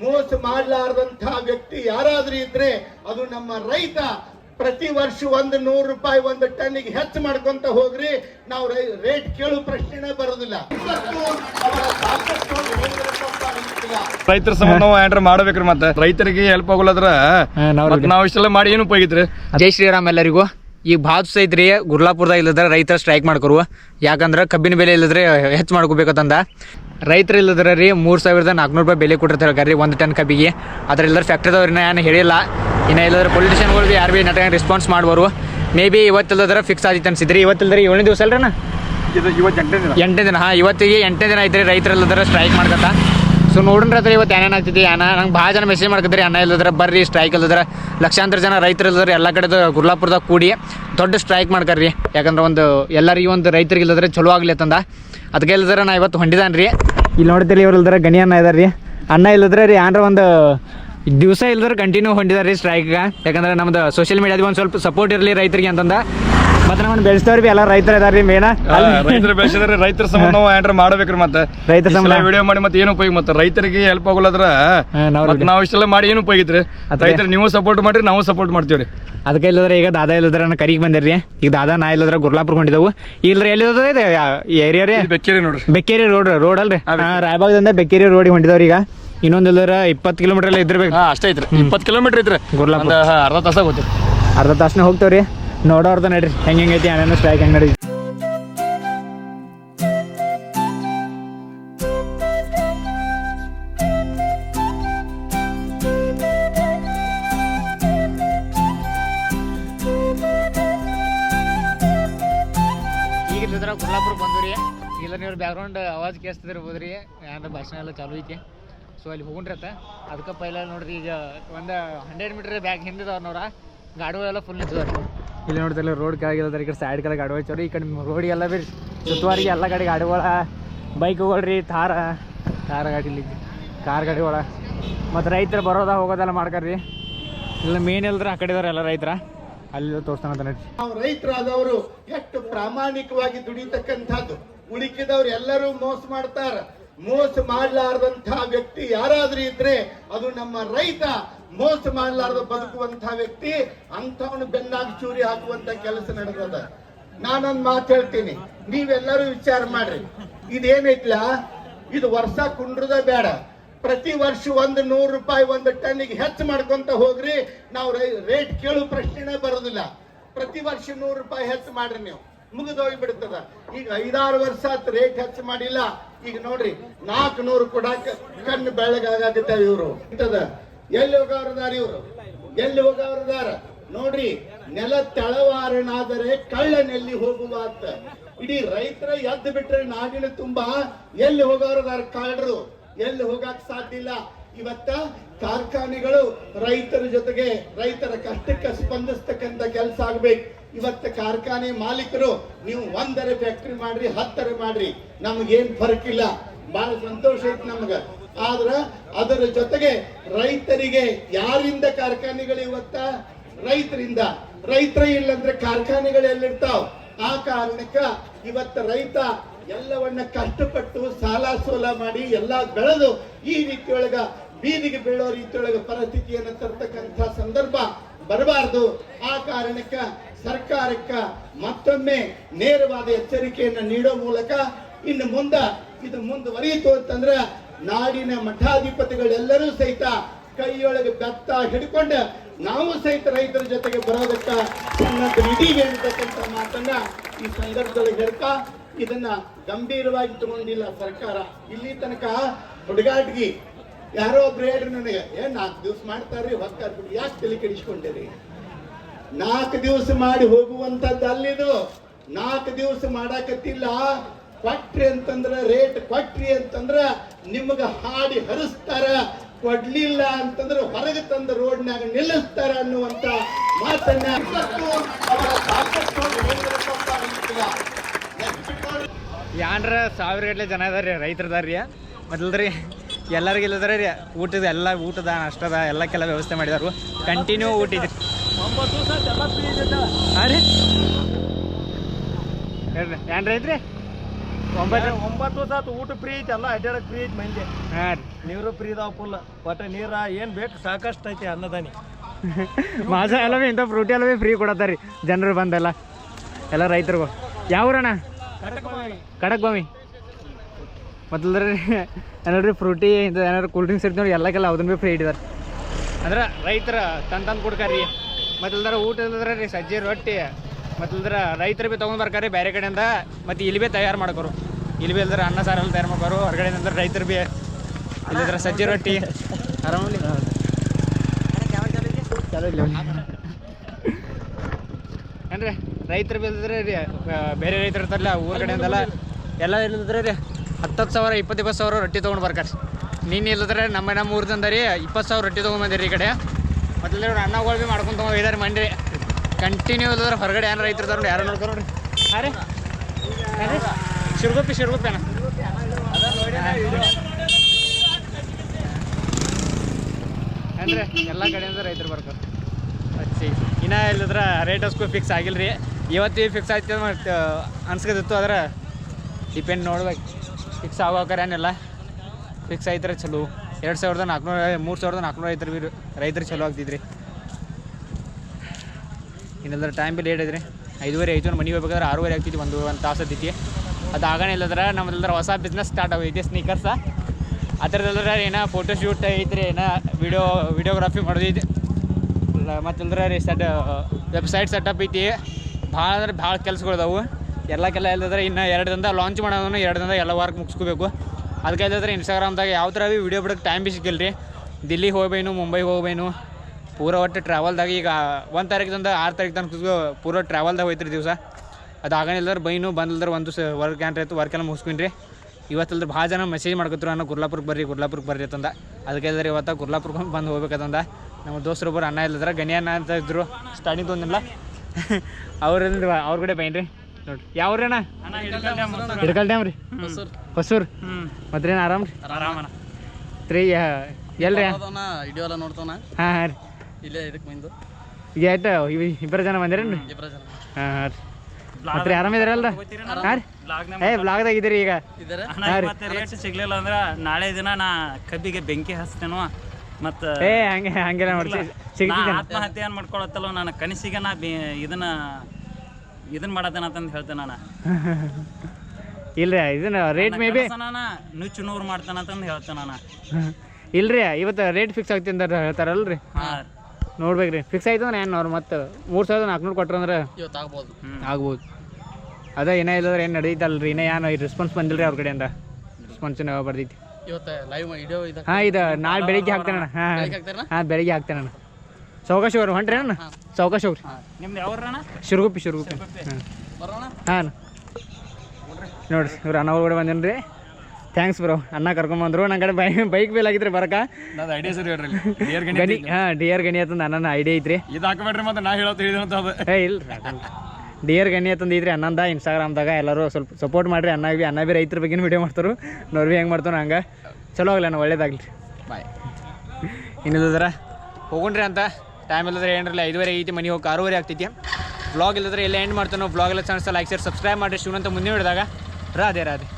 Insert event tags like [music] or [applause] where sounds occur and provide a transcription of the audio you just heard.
ಮೋಸ ಮಾಡಲಾರದಂತಹ ವ್ಯಕ್ತಿ ಯಾರಾದ್ರೂ ಇದ್ರೆ ಅದು ನಮ್ಮ ರೈತ. ಪ್ರತಿ ವರ್ಷ ಒಂದು ನೂರು ರೂಪಾಯಿ ಒಂದು ಟನ್ನಿಗೆ ಹೆಚ್ಚು ಮಾಡ್ಕೊಂತ ಹೋಗ್ರಿ. ನಾವು ರೇಟ್ ಕೇಳೋ ಪ್ರಶ್ನೆನೇ ಬರೋದಿಲ್ಲ. ರೈತರ ಸಂಬಂಧ ಏನ್ರ ಮಾಡ್ಬೇಕ್ರಿ ಮತ್ತೆ. ರೈತರಿಗೆ ಹೆಲ್ಪ್ ಆಗೋಲ್ಲದ್ರ ನಾವು ನಾವ್ ಇಷ್ಟೆಲ್ಲ ಮಾಡಿ ಏನು ಉಪಯೋಗಿತ್ರಿ? ಜೈ ಶ್ರೀರಾಮ್ ಎಲ್ಲರಿಗೂ. ಈಗ ಭಾಳ ಐತ್ರಿ ಗುರ್ಲಾಪುರದಾಗ ಇಲ್ಲದ್ರೆ ರೈತರ ಸ್ಟ್ರೈಕ್ ಮಾಡ್ಕೊರು ಯಾಕಂದ್ರೆ ಕಬ್ಬಿನ ಬೆಲೆ ಇಲ್ಲದ್ರೆ ಹೆಚ್ಚು ಮಾಡ್ಕೋಬೇಕಂತಂದ ರೈತರು ಇಲ್ಲದ್ರೆ ರೀ ಮೂರು ಸಾವಿರದ ನಾಲ್ಕುನೂರು ರೂಪಾಯಿ ಬೆಲೆ ಕೊಟ್ಟಿರ್ತಾರೆ ಗರಿ ಒಂದು ಟನ್ ಕಬ್ಬಿಗೆ. ಅದ್ರ ಇಲ್ಲದ್ರೆ ಫ್ಯಾಕ್ಟ್ರಿದವ್ರನ್ನ ಏನು ಹೇಳಿಲ್ಲ. ಇನ್ನು ಇಲ್ಲದ್ರೆ ಪೊಲಿಟಿಷಿಯನ್ಗಳು ಬಿ ಯಾರು ಬಿ ನಟ ರೆಸ್ಪಾನ್ಸ್ ಮಾಡುವರು ಮೇ ಬಿ ಇವತ್ತಿಲ್ಲದ್ರೆ ಫಿಕ್ಸ್ ಆದಿತ್ತು ಅನ್ಸಿದ್ರಿ. ಇವತ್ತಿಲ್ಲದ್ರೆ ಏಳನೇ ದಿವಸ ಅಲ್ರಿ ಇದು ಇವತ್ತು ಎಂಟನೇ ದಿನ. ಎಂಟನೇ ದಿನ ಹಾಂ ಇವತ್ತಿಗೆ ಎಂಟನೇ ದಿನ ಐತ್ರಿ ರೈತರೆಲ್ಲದರ ಸ್ಟ್ರೈಕ್ ಮಾಡ್ಕತ್ತ ಸೊ ನೋಡ್ರಿ ಇವತ್ತು ಏನೇನು ಆಗ್ತಿದೆ? ಅಣ್ಣ ನಂಗೆ ಭಾಳ ಜನ ಮೆಸೇಜ್ ಮಾಡ್ತಿದ್ರಿ ಅಣ್ಣ ಇಲ್ಲದ್ರೆ ಬರ್ರಿ ಸ್ಟ್ರೈಕ್ ಇಲ್ಲದ್ರೆ ಲಕ್ಷಾಂತರ ಜನ ರೈತರು ಇಲ್ಲದ್ರೆ ಎಲ್ಲ ಕಡೆದು ಗುರ್ಲಾಪುರದಾಗ ಕೂಡಿ ದೊಡ್ಡ ಸ್ಟ್ರೈಕ್ ಮಾಡ್ಕರ್ರಿ. ಯಾಕಂದ್ರೆ ಒಂದು ಎಲ್ಲರಿಗೂ ಒಂದು ರೈತರಿಗೆ ಇಲ್ಲದ್ರೆ ಚಲೋ ಆಗಲಿ ಅಂತಂದ. ಅದಕ್ಕೆ ಇಲ್ಲದ್ರೆ ನಾ ಇವತ್ತು ಹೊಂಡಿದಾನ ರೀ ಇಲ್ಲಿ ನೋಡ್ತೀರಿ ಇವ್ರು ಇಲ್ಲದ್ರೆ ಗಣಿ ಅಣ್ಣ ಇದಾರೆ ರೀ ಅಣ್ಣ ಇಲ್ಲದ್ರೆ ರೀ ಏನಾರ ಒಂದು ದಿವಸ ಇಲ್ಲದ್ರೆ ಕಂಟಿನ್ಯೂ ಹೊಂದಿದಾರೆ ರೀ ಸ್ಟ್ರೈಕ್ಗೆ ಯಾಕಂದ್ರೆ ನಮ್ದು ಸೋಷಿಯಲ್ ಮೀಡಿಯಾದ ಒಂದು ಸ್ವಲ್ಪ ಸಪೋರ್ಟ್ ಇರಲಿ ರೈತರಿಗೆ ಅಂತಂದ. ಮತ್ತೆ ನಮ್ಮನ್ನ ಬೆಳೆಸ್ತವ್ರು ಎಲ್ಲ ರೈತರ ಇದಾರೆ ರೀ ಮೇನ ರೈತರ ಬೆಳೆಸಿದ್ರೆ ರೈತರ ಸಂಬಂಧ ನಾವು ಏನ್ರ ಮಾಡ್ಬೇಕ್ರಿ ಮತ್ತೆ? ರೈತರ ಸಂಬಂಧ? ವಿಡಿಯೋ ಮಾಡಿ ಮತ್ತೆ ಏನು ಉಪಯೋಗ? ಮತ್ತೆ ರೈತರಿಗೆ ಹೆಲ್ಪ್ ಆಗೋಲ್ಲದ್ರ ನಾವು ಇಷ್ಟೆಲ್ಲ ಮಾಡಿ ಏನು ಉಪಯೋಗಿತ್ರಿ ಅದ್ಕೆ- ರೈತರು ನೀವು ಸಪೋರ್ಟ್ ಮಾಡ್ರಿ ನಾವು ಸಪೋರ್ಟ್ ಮಾಡ್ತೀವ್ರಿ. ಅದಕ್ಕೆ ಇಲ್ಲದ್ರೆ ಈಗ ದಾದಾ ಇಲ್ಲದ್ರ ನಾನು ಕರಿಗೆ ಬಂದಿರಿ ಈಗ ದಾದಾ ನಾ ಇಲ್ಲದ್ರ ಗುರ್ಲಾಪುರ್ ಕೊಂಡಿದ್ದವು. ಇಲ್ರಿ ಎಲ್ಲಿದ್ರೆ ಇದೆ? ಏರಿಯಾ ರೀ? ಬೆಕ್ಕೇರಿ ನೋಡ್ರಿ. ಬೆಕ್ಕೇರಿ ರೋಡ್ ರೋಡ್ ಅಲ್ರಿ ರಾಯಬಾಗದಿಂದ ಬೆಕ್ಕೇರಿ ರೋಡಿಗೆ ಹೊಂಟಿದವ್ರಿ ಈಗ. ಇನ್ನೊಂದು ಇಲ್ಲದ್ರ ಇಪ್ಪತ್ತು ಕಿಲೋಮೀಟರ್ ಎಲ್ಲ ಇದ್ದಿರ್ಬೇಕು. ಅಷ್ಟೇ ಐತ್ರಿ. ಇಪ್ಪತ್ತು ಕಿಲೋಮೀಟರ್ ಐತ್ರಿ. ಗುರ್ಲಾಪುರ. ಅರ್ಧ ತಾಸ ಗೊತ್ತಿರಿ ಅರ್ಧ ತಾಸನ ಹೋಗ್ತಾವ್ರಿ. ನೋಡೋರ್ದ ನಡ್ರಿ. ಹೆಂಗೆ ಹೆಂಗೈತಿ ಏನೇನು ಸ್ಟ್ರೈಕ್ ಹೆಂಗೆ ನಡೀತಿ. ಈಗ ಇಲ್ಲದ್ರ ಗುರ್ಲಾಪುರ ಬಂದ್ರಿ. ಇಲ್ಲ ನೀವು ಬ್ಯಾಕ್ಗ್ರೌಂಡ್ ಅವಾಜ್ ಕೇಳಿಸ್ತಿರ್ಬೋದು ರೀ ಏನಾರ ಭಾಷಣ ಎಲ್ಲ ಚಾಲು ಐತಿ. ಸೊ ಅಲ್ಲಿ ಹೋಗ್ರಿ ಅದಕ್ಕೆ ಪೈಲ ನೋಡ್ರಿ ಈಗ ಒಂದು ಹಂಡ್ರೆಡ್ ಮೀಟರ್ ಬ್ಯಾಗ್ ಹಿಂದಿದವ್ರು ನೋಡ. ಗಾಡಿಗಳು ಎಲ್ಲ ಫುಲ್ ಇಲ್ಲಿ ನೋಡ್ತಿಲ್ಲ ರೋಡ್ ಕೆಳಗಿಲ್ಲದ್ರೆ ಈ ಕಡೆ ಸೈಡ್ ಕಡೆ ಗಾಡಿ ಹೋಯ್ತವ್ರಿ ಈ ಕಡೆ ರೋಡಿಗೆಲ್ಲ ಬಿ ಸುತ್ತುವರಿಗೆ ಎಲ್ಲ ಕಡೆ ಗಾಡಿಗಳ ಬೈಕ್ಗಳು ರೀ ಥಾರ ಥಾರ ಗಾಡಿಲಿ ಕಾರ್ ಗಾಡಿಗಳ ಮತ್ತು ರೈತರು ಬರೋದ ಹೋಗೋದೆಲ್ಲ ಮಾಡ್ಕರ್ರಿ. ಇಲ್ಲ ಮೇನ್ ಇಲ್ದ್ರ ಆ ಕಡೆ ಎಲ್ಲ ರೈತರ. ಅಲ್ಲಿ ತೋರಿಸ್ತಾನಂತ ನಡ್ರಿ. ನಾವು ರೈತರಾದವರು ಎಷ್ಟು ಪ್ರಾಮಾಣಿಕವಾಗಿ ದುಡಿತಕ್ಕಂಥದ್ದು ಉಳಿಕಿದವ್ರು ಎಲ್ಲರೂ ಮೋಸ ಮಾಡ್ತಾರ. ಮೋಸ ಮಾಡಲಾರದಂತಹ ವ್ಯಕ್ತಿ ಯಾರಾದ್ರೂ ಇದ್ರೆ ಅದು ನಮ್ಮ ರೈತ. ಮೋಸ ಮಾಡಲಾರ್ದ ಬದುಕುವಂತಹ ವ್ಯಕ್ತಿ ಅಂತವನು ಬೆನ್ನಾಗಿ ಚೂರಿ ಹಾಕುವಂತ ಕೆಲಸ ನಡೆದದ. ನಾನೊಂದು ಮಾತು ಹೇಳ್ತೀನಿ. ನೀವೆಲ್ಲರೂ ವಿಚಾರ ಮಾಡ್ರಿ. ಇದೇನೈತ್ಲ? ಇದು ವರ್ಷ ಕುಂಡ್ರದ ಬೇಡ. ಪ್ರತಿ ವರ್ಷ ಒಂದು ನೂರು ರೂಪಾಯಿ ಒಂದು ಟನ್ನಿಗೆ ಹೆಚ್ಚು ಮಾಡ್ಕೊಂತ ಹೋಗ್ರಿ. ನಾವು ರೇಟ್ ಕೇಳುವ ಪ್ರಶ್ನೆನೇ ಬರೋದಿಲ್ಲ. ಪ್ರತಿ ವರ್ಷ ನೂರು ರೂಪಾಯಿ ಹೆಚ್ಚು ಮಾಡ್ರಿ ನೀವು. ಮುಗಿದೋಗಿ ಬಿಡ್ತದ ಈಗ ಐದಾರು ವರ್ಷ ಆತ್ ರೇಟ್ ಹೆಚ್ಚು ಮಾಡಿಲ್ಲ. ಈಗ ನೋಡ್ರಿ ನಾಲ್ಕು ನೂರು ಕೊಡಾಕ ಕಣ್ಣು ಬೆಳಗಾಗಿದ್ದ ಇವರು. ಇಂಥದ ಎಲ್ಲಿ ಹೋಗವ್ರದಾರ ಇವರು? ಎಲ್ಲಿ ಹೋಗವ್ರದಾರ? ನೋಡ್ರಿ, ನೆಲ ತೆಳವಾರನಾದರೆ ಕಳ್ಳನೆಲ್ಲಿ ಹೋಗುವ ಅಂತ. ಇಡೀ ರೈತರ ಎದ್ದು ಬಿಟ್ರೆ ನಾಡಿನ ತುಂಬಾ. ಎಲ್ಲಿ ಹೋಗವ್ರದಾರ ಕಳ್ಳರು ಎಲ್ಲಿ ಹೋಗಕ್ ಸಾಧ್ಯ ಇಲ್ಲ. ಇವತ್ತ ಕಾರ್ಖಾನೆಗಳು ರೈತರ ಜೊತೆಗೆ ರೈತರ ಕಷ್ಟಕ್ಕೆ ಸ್ಪಂದಿಸ್ತಕ್ಕಂಥ ಕೆಲಸ ಆಗ್ಬೇಕು. ಇವತ್ತ ಕಾರ್ಖಾನೆ ಮಾಲೀಕರು, ನೀವು ಒಂದರೆ ಫ್ಯಾಕ್ಟ್ರಿ ಮಾಡ್ರಿ, ಹತ್ತರೆ ಮಾಡ್ರಿ. ನಮಗೇನ್ ಫರ್ಕ್ ಇಲ್ಲ. ಬಹಳ ಸಂತೋಷ ಐತಿ ನಮ್ಗ. ಆದ್ರ ಅದರ ಜೊತೆಗೆ ರೈತರಿಗೆ ಯಾರಿಂದ ಕಾರ್ಖಾನೆಗಳು ಇವತ್ತ? ರೈತರಿಂದ. ರೈತರ ಇಲ್ಲಂದ್ರೆ ಕಾರ್ಖಾನೆಗಳು ಎಲ್ಲಿರ್ತಾವ? ಆ ಕಾರಣಕ್ಕ ಇವತ್ತ ರೈತ ಎಲ್ಲವನ್ನ ಕಷ್ಟಪಟ್ಟು ಸಾಲ ಸೋಲ ಮಾಡಿ ಎಲ್ಲಾ ಬೆಳೆದು ಈ ರೀತಿಯೊಳಗ ಬೀದಿಗೆ ಬೀಳೋ ರೀತಿಯೊಳಗೆ ಪರಿಸ್ಥಿತಿಯನ್ನು ತರ್ತಕ್ಕಂಥ ಸಂದರ್ಭ ಬರಬಾರದು. ಆ ಕಾರಣಕ್ಕ ಸರ್ಕಾರಕ್ಕ ಮತ್ತೊಮ್ಮೆ ನೇರವಾದ ಎಚ್ಚರಿಕೆಯನ್ನು ನೀಡೋ ಮೂಲಕ ಇನ್ನು ಮುಂದ ಇದು ಮುಂದುವರಿಯಿತು ಅಂತಂದ್ರ ನಾಡಿನ ಮಠಾಧಿಪತಿಗಳೆಲ್ಲರೂ ಸಹಿತ ಕೈಯೊಳಗೆ ಬೆತ್ತ ಹಿಡ್ಕೊಂಡ ನಾವು ಸಹಿತ ರೈತರ ಜೊತೆಗೆ ಬರೋದಕ್ಕ ಸನ್ನದ್ಧ ನಿಧಿಗೆ ಅಂತಕ್ಕಂಥ ಮಾತನ್ನ ಈ ಸಂದರ್ಭದಲ್ಲಿ ಹೇಳ್ತಾ ಇದನ್ನ ಗಂಭೀರವಾಗಿ ತಗೊಂಡಿಲ್ಲ ಸರ್ಕಾರ. ಇಲ್ಲಿ ತನಕ ಹುಡುಗಾಟ್ಗಿ ಯಾರೋ ಒಬ್ರು ಹೇಳ್ರಿ ನನಗೆ ಏನ್ ನಾಲ್ಕು ದಿವಸ ಮಾಡ್ತಾರ್ರಿ ಹೊಕ್ಕಾರ ಬಿಡಿ ಯಾಕೆ ತಲೆ ಕೆಡಿಸ್ಕೊಂಡಿರಿ? ನಾಲ್ಕು ದಿವಸ ಮಾಡಿ ಹೋಗುವಂತದ್ದು ಅಲ್ಲಿದು. ನಾಲ್ಕು ದಿವಸ ಮಾಡಾಕತ್ತಿಲ್ಲ. ಕೊಟ್ರಿ ಅಂತಂದ್ರ ರೇಟ್ ಕೊಟ್ರಿ ಅಂತಂದ್ರ ನಿಮ್ಗೆ ಹಾಡಿ ಹರಿಸ್ತಾರ. ಕೊಡ್ಲಿಲ್ಲ ಅಂತಂದ್ರ ಹೊರಗೆ ತಂದ ರೋಡ್ನಾಗ ನಿಲ್ಲಿಸ್ತಾರ ಅನ್ನುವಂತ ಮಾತನ್ನ ಯಾನ್ರ ಸಾವಿರ ಗಟ್ಟಲೆ ಜನ ಅದಾರ ರೀ ರೈತರು ಅದಾರ ರೀ ಮೊದಲ್ರಿ ಎಲ್ಲರಿಗೆ ಇಲ್ಲದ್ರೆ ರೀ ಊಟದ ಎಲ್ಲ ಊಟದ ನಾಷ್ಟದ ಎಲ್ಲಕ್ಕೆಲ್ಲ ವ್ಯವಸ್ಥೆ ಮಾಡಿದಾರು ಕಂಟಿನ್ಯೂ ಊಟ ಇದ್ರಿ ಹಾಂ ರೀ. ಏನ್ರಿ ಐತ್ರಿ ಒಂಬತ್ತು ಒಂಬತ್ತು ತಾತು ಊಟ ಫ್ರೀ ಐತಿ ಎಲ್ಲ ಅಡ್ಡಾಡಕ್ ಫ್ರೀ ಐತಿ ಮಂದಿ. ಹಾಂ ರೀ. ನೀರು ಫ್ರೀ ಇದಾವ ಫುಲ್ ಒಟ್ಟು ನೀರ ಏನು ಬೇಕು ಸಾಕಷ್ಟು ಐತಿ ಅನ್ನದಾನಿ. [laughs] ಮಾಸ ಎಲ್ಲ ಭೀ ಇಂಥ ಫ್ರೂಟಿ ಎಲ್ಲ ಭೀ ಫ್ರೀ ಕೊಡತ್ತಾರಿ ಜನರು ಬಂದೆಲ್ಲ. ಎಲ್ಲ ರೈತರಿಗೂ. ಯಾವ ಊರಣ್ಣ ಕಡಕ್ ಬಾಮಿ ಮತ್ತಲ್ದ್ರ ರೀ ಫ್ರೂಟಿ ಇಂಥ ಏನಾದ್ರು ಕೂಲ್ ಡ್ರಿಂಕ್ಸ್ ಇರ್ತೀವಿ ನೋಡಿ ಎಲ್ಲಕ್ಕೆಲ್ಲ ಅದನ್ನ ಭೀ ಫ್ರೀ ಇಟ್ಟಿದ್ದಾರೆ ಅಂದ್ರೆ ರೈತರ ತಂದು ತಂದು ಕೊಡ್ಕಾರಿ. ಮತ್ತಲ್ದ್ರ ಊಟ ಇಲ್ಲದ್ರೆ ರೀ ಸಜ್ಜಿ ರೊಟ್ಟಿ. ಮತ್ತಲ್ದ್ರ ರೈತರು ಭೀ ತೊಗೊಂಡು ಬರ್ಕಾರಿ ಬೇರೆ ಕಡೆಯಿಂದ. ಮತ್ತೆ ಇಲ್ಲಿ ಭೀ ತಯಾರು ಮಾಡ್ಕೋರು. ಇಲ್ಲಿ ಭೀ ಇಲ್ದ್ರೆ ಅನ್ನ ಸಾರೆಲ್ಲ ತಯಾರು ಮಾಡ್ಕೋರು. ಹೊರಗಡೆ ಅಂದ್ರೆ ರೈತರು ಭೀ ಇಲ್ಲಿದ್ರ ಸಜ್ಜಿ ರೊಟ್ಟಿ. ಆರಾಮಲ್ಲಿ ರೀ ಅಂದ್ರೆ ರೈತರು ಬೆಳೆದ್ರೆ ರೀ ಆ, ಬೇರೆ ರೈತರು ಇರ್ತಾರಲ್ಲ ಊರ ಕಡೆಯಿಂದಲ್ಲ ಎಲ್ಲ ಇಲ್ಲದ್ರೆ ರೀ. ಹತ್ತತ್ತು ಸಾವಿರ ಇಪ್ಪತ್ತು ಇಪ್ಪತ್ತು ಸಾವಿರ ರೊಟ್ಟಿ ತೊಗೊಂಡು ಬರ್ತಾರೆ ನೀನು ಇಲ್ಲದ್ರೆ ನಮ್ಮ ನಮ್ಮ ಊರ್ದಿಂದ ರೀ ಇಪ್ಪತ್ತು ಸಾವಿರ ರೊಟ್ಟಿ ತೊಗೊಂಬಂದಿರಿ ಈ ಕಡೆ. ಮತ್ತೆ ಇವ್ರು ಅಣ್ಣಗಳು ಭೀ ಮಾಡ್ಕೊಂಡು ತೊಗೊಂಡು ಹೋಗಿದ್ದಾರೆ ಮಂಡಿ ಕಂಟಿನ್ಯೂ ಇಲ್ಲದ್ರೆ ಹೊರಗಡೆ ಏನಾರು ರೈತರು ನೋಡಿ ಯಾರು ನೋಡ್ತಾರೆ ನೋಡ್ರಿ. ಹಾಂ ರೀ? ಶಿರ್ಗುಪ್ಪಿ ಶಿರ್ಗುಪ್ಪಿ ಅಣ್ಣ. ಅಂದ್ರೆ ಎಲ್ಲ ಕಡೆಯಿಂದ ರೈತರು ಬರ್ತಾರೆ ಹಚ್ಚಿ ಇನ್ನ ಇಲ್ಲದ್ರೆ ರೇಟ್ ಅಷ್ಟು ಫಿಕ್ಸ್ ಆಗಿಲ್ಲ ರೀ ಇವತ್ತು ಫಿಕ್ಸ್ ಆಯ್ತು ಮತ್ತು ಅನ್ಸ್ಕೊತಿತ್ತು ಆದ್ರೆ ಡಿಪೆಂಡ್ ನೋಡ್ಬೇಕು. ಫಿಕ್ಸ್ ಆಗೋಕಾರ ಏನಿಲ್ಲ ಫಿಕ್ಸ್ ಐತ್ರ ಚಲೋ. ಎರಡು ಸಾವಿರದ ನಾಲ್ಕುನೂರ ಮೂರು ಸಾವಿರದ ನಾಲ್ಕುನೂರ ಐತ್ರಿ ಬೀರು, ರೈತರು ಚಲೋ ಆಗ್ತಿದ್ರಿ. ಇನ್ನೆಲ್ಲರ ಟೈಮ್ ಬಿ ಲೇಟ್ ಐತ್ರಿ ಐದುವರೆ ಐದು ಮನೆಗೆ ಹೋಗ್ಬೇಕಾದ್ರೆ ಆರೂವರೆ ಆಗ್ತಿತ್ತು ಒಂದು ಒಂದು ತಾಸು ಅದಿತಿ ಅದು ಆಗೋಣ ಇಲ್ಲದ್ರೆ ಹೊಸ ಬಿಸ್ನೆಸ್ ಸ್ಟಾರ್ಟ್ ಆಗೈತಿ ಸ್ನೀಕರ್ಸ ಆ ಥರದ್ದೆಲ್ಲರ ಏನೋ ಫೋಟೋ ಶೂಟ್ ಐತ್ರಿ, ಏನೋ ವಿಡಿಯೋ ವಿಡಿಯೋಗ್ರಫಿ ಮಾಡೋದೈತಿ ರೀ ಸೆಟ್ ವೆಬ್ಸೈಟ್ ಸೆಟಪ್ ಐತಿ. ಭಾಳ ಅಂದ್ರೆ ಭಾಳ ಕೆಲ್ಸಗಳು ಅದಾವು ಕೆಲ ಇನ್ನು ಎರಡು ದಿನದ ಲಾಂಚ್ ಮಾಡೋದನ್ನು ಎರಡು ದಿನದ ಎಲ್ಲ ವರ್ಕ್ ಮುಗಿಸ್ಕೋಬೇಕು. ಅದಕ್ಕೆ ಇಲ್ಲದ್ರೆ ಇನ್ಸ್ಟಾಗ್ರಾಮ್ದಾಗ ಯಾವ ಥರ ಭೀ ವಿಡಿಯೋ ಬಿಡೋಕ್ಕೆ ಟೈಮ್ ಭೀ ಸಿಕ್ಕಿಲ್ಲ ರೀ ದಿಲ್ಲಿಗೆ ಹೋಗ್ಬೇನು ಮುಂಬೈಗೆ ಹೋಗ್ಬೇನು, ಪೂರ ಒಟ್ಟು ಟ್ರಾವೆಲ್ದಾಗ ಈಗ ಒಂದು ತಾರೀಕಿಂದ ಆರು ತಾರೀಕು ತನಕ ಪೂರ ಟ್ರಾವೆಲ್ದಾಗ ಹೋಯ್ತು ದಿವಸ. ಅದು ಆಗಣಿಲ್ಲದ್ರೆ ಬೈನು ಬಂದಿಲ್ದ್ರೆ ಒಂದು ಸ ವರ್ಕ್ ಏನು ಆಯ್ತು ವರ್ಕೆಲ್ಲ ಎಲ್ಲ ಮುಗಿಸ್ಕೊಂಡ್ರಿ. ಇವತ್ತಲ್ದ್ರೆ ಭಾಳ ಜನ ಮೆಸೇಜ್ ಮಾಡ್ಕೊತ್ರು ಅನ್ನೋ ಗುರ್ಲಾಪುರಕ್ಕೆ ಬರ್ರಿ ಗುರ್ಲಾಪುರಕ್ಕೆ ಬರ್ರಿ ಅಂತಂದ. ಅದಕ್ಕೆ ಇಲ್ಲದ್ರೆ ಇವತ್ತು ಗುರ್ಲಾಪುರಕ್ಕೆ ಬಂದು ಹೋಗ್ಬೇಕಂತಂದ. ನಮ್ಮ ದೋಸ್ತರೊಬ್ಬರು ಅಣ್ಣ ಇಲ್ಲದ್ರೆ ಗಣಿ ಅಣ್ಣ ಅಂತ ಇದ್ದರು ಸ್ಟಾರ್ಟಿಂಗ್ ತೊಂದಿಲ್ಲ ಅವ್ರಿಂದ [laughs] ಅವ್ರ ಕಡೆ ಬೈನ್ರಿ. ನೋಡ್ರಿ. ಯಾವ್ರಣ್ಣ ಹಿಡ್ಕಲ್ ಡ್ಯಾಮ್ ರೀ. ಹೊಸೂರು. ಮದ್ರೇನ ಆರಾಮ್ ರೀ? ಆರಾಮಣ ರೀ ಎಲ್ರಿ? ವಿಡಿಯೋ ಎಲ್ಲ ನೋಡ್ತಾನ ಹಾಂ ಹಾಂ ರೀ. ಇಲ್ಲೇ ಇದಕ್ಕೆ ಬಂದು ಈಗ ಆಯ್ತು ಇಬ್ಬರು ಜನ ಬಂದಿರೇನು ರೀ ಹಾಂ ಹಾಂ ರೀ. ಮತ್ತೆ ಆರಾಮ ಇದಾರಲ್ಲ ಏ ಬ್ಲಾಗ್ದಾಗ ಇದ್ದೀರಿ ಈಗ ರೇಟ್ ಸಿಗ್ಲಿಲ್ಲ ಅಂದ್ರ ನಾಳೆ ದಿನ ನಾ ಕಬ್ಬಿಗೆ ಬೆಂಕಿ ಹಚ್ತೇನೋ ಮತ್ತ ಏ, ಹಂಗೆ, ಹಂಗೆಲ್ಲ ಮಾಡ್ತೀವಿ ಆತ್ಮಹತ್ಯೆ ಏನ್ ಮಾಡ್ಕೊಳತ್ತಲ್ಲ, ನನ್ನ ಕನಸಿಗೆ ನಾ ಬೆ- ಇದನ್ನ ಇದನ್ ಮಾಡತ್ತೇನ ಅಂತಂದು ಹೇಳ್ತೇನೆ ನಾನು. [laughs] ಇಲ್ರಿ ಇದನ್ನ ರೇಟ್ ಮೇ ಬಿ ನಾನು ನುಚ್ಚು ನೂರು ಮಾಡ್ತಾನಂತಂದು ಅಂತಂದು ಹೇಳ್ತೇನೆ ನಾನು. [laughs] ಇಲ್ರಿ ಇವತ್ತು ರೇಟ್ ಫಿಕ್ಸ್ ಆಗ್ತಿ ಅಂತ ಹೇಳ್ತಾರಲ್ರಿ? ಹಾ. ನೋಡ್ಬೇಕ್ರಿ ಫಿಕ್ಸ್ ಆಯ್ತು ಅಂದ್ರೆ ಏನು ಅವ್ರು ಮತ್ತೆ ಮೂರು ಸಾವಿರದ ನಾಲ್ಕುನೂರು ಕೊಟ್ರಂದ್ರೆ ಇವತ್ತು ಆಗ್ಬೋದು. ಆಗ್ಬೋದು. ಅದ ಏನೇ ಇಲ್ಲದ್ರೆ ಏನು ನಡೀತಲ್ರಿ ಇನ್ನೇ ಏನು ರೆಸ್ಪಾನ್ಸ್ ಬಂದಿಲ್ರಿ ಅವ್ರ ಕಡೆಯಿಂದ? ರೆಸ್ಪಾನ್ಸ್ ಬರ್ದೈತಿ ಇವತ್ತು ಲೈವ್ ವಿಡಿಯೋ ಇದೆ ಹಾಂ ಇದು ನಾಳೆ ಬೆಳಿಗ್ಗೆ ಹಾಕ್ತೇನೆ ಹಾಂ ಬೆಳಿಗ್ಗೆ? ಹಾಂ ಬೆಳಿಗ್ಗೆ ಹಾಕ್ತೇನೆ ಅಣ್ಣ. ಚೌಕಾಶಿ ಅವ್ರು ಹೊಂಟ್ರಿ ಅಣ್ಣ ಚೌಕಾಶಿ ಹೋಗ್ರಿ ನಿಮ್ದು ಯಾವ್ರಣ್ಣ ಶಿರುಗುಪ್ಪಿ ಶಿರುಗುಪ್ಪಿ ಹಾಂ. ನೋಡ್ರಿ ಇವ್ರು ಅಣ್ಣ ಒಳಗಡೆ ಬಂದೇನು ರೀ ಥ್ಯಾಂಕ್ಸ್ ಬ್ರೋ ಅಣ್ಣ ಕರ್ಕೊಂಬಂದ್ರು ನನ್ನ ಕಡೆ ಬೈ ಬೈಕ್ ಬೇಲ್ ಆಗಿದ್ರಿ ಬರಕ. ನಾನು ಐಡಿಯಾ ಸರಿ ಹೇಳ್ರಿ ಡಿಯರ್ ಗಣಿ ಗಣಿ ಹಾಂ ಡಿಯರ್ ಗಣಿ ಅಂತಂದು ಅಣ್ಣನ ಐಡಿಯಾ ಐತ್ರಿ. ಇದು ಹಾಕಬೇಡ್ರಿ ಮತ್ತೆ ನಾ ಹೇಳೋದು ಹೇಳಿದಂತ ಅದು. ಏ ಇಲ್ಲ. ಡಿಯರ್ ಗಣಿ ಅಂತಂದು ಐತ್ರಿ ಅಣ್ಣಂದ ಇನ್ಸ್ಟಾಗ್ರಾಮ್ದಾಗ ಎಲ್ಲರೂ ಸ್ವಲ್ಪ ಸಪೋರ್ಟ್ ಮಾಡಿರಿ. ಅನ್ನ ಬಿ ಅನ್ನ ಬಿ ರೈತರ ಬಗ್ಗೆ ವಿಡಿಯೋ ಮಾಡ್ತಾರೆ ನೋಡ್ರಿ ಹೆಂಗೆ ಮಾಡ್ತಾರೆ ಹಂಗೆ. ಚಲೋ ಆಗಲ್ಲ ಅಣ್ಣ ಒಳ್ಳೇದಾಗಲಿ. ಬಾಯ್ ಇನ್ನಿಲ್ಲದ್ರ ಹೋಗೋಣ್ರಿ ಅಂತ. ಟೈಮ್ ಇಲ್ಲದ್ರೆ ಏನ್ರಲ್ಲ, ಐದುವರೆ ಐತಿ ಮನೆ ಹೋಗಿ ಆರೂವರೆ ಆಗ್ತೈತಿ. ವ್ಲಾಗ್ ಇಲ್ಲದ್ರೆ ಎಲ್ಲ ಎಂಡ್ ಮಾಡ್ತಾನೋ. ವ್ಲಾಗ್ ಎಲ್ಲ ಚಾನ್ಸ್ ಲೈಕ್ ಶೇರ್ ಸಬ್ಸ್ಕ್ರೈಬ್ ಮಾಡಿರಿ. ಶಿವನಂತ ಮುಂದೆ ಹಿಡಿದಾಗ ರಾಧೆ ರಾಧೆ.